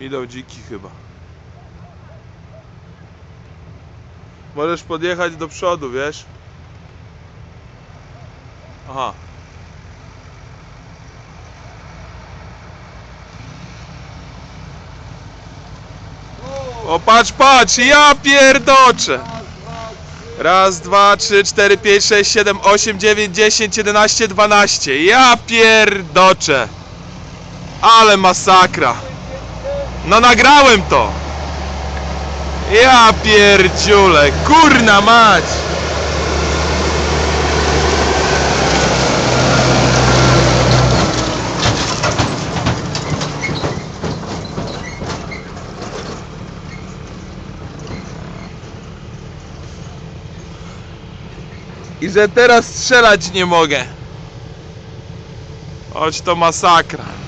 Idą dziki chyba. Możesz podjechać do przodu, wiesz? Aha. O, patrz, patrz, ja pierdoczę! Raz, dwa, trzy, cztery, pięć, sześć, siedem, osiem, dziewięć, dziesięć, jedenaście, dwanaście. Ja pierdoczę! Ale masakra! No nagrałem to! Ja pierdziule, kurna mać! I że teraz strzelać nie mogę. Chodź to masakra.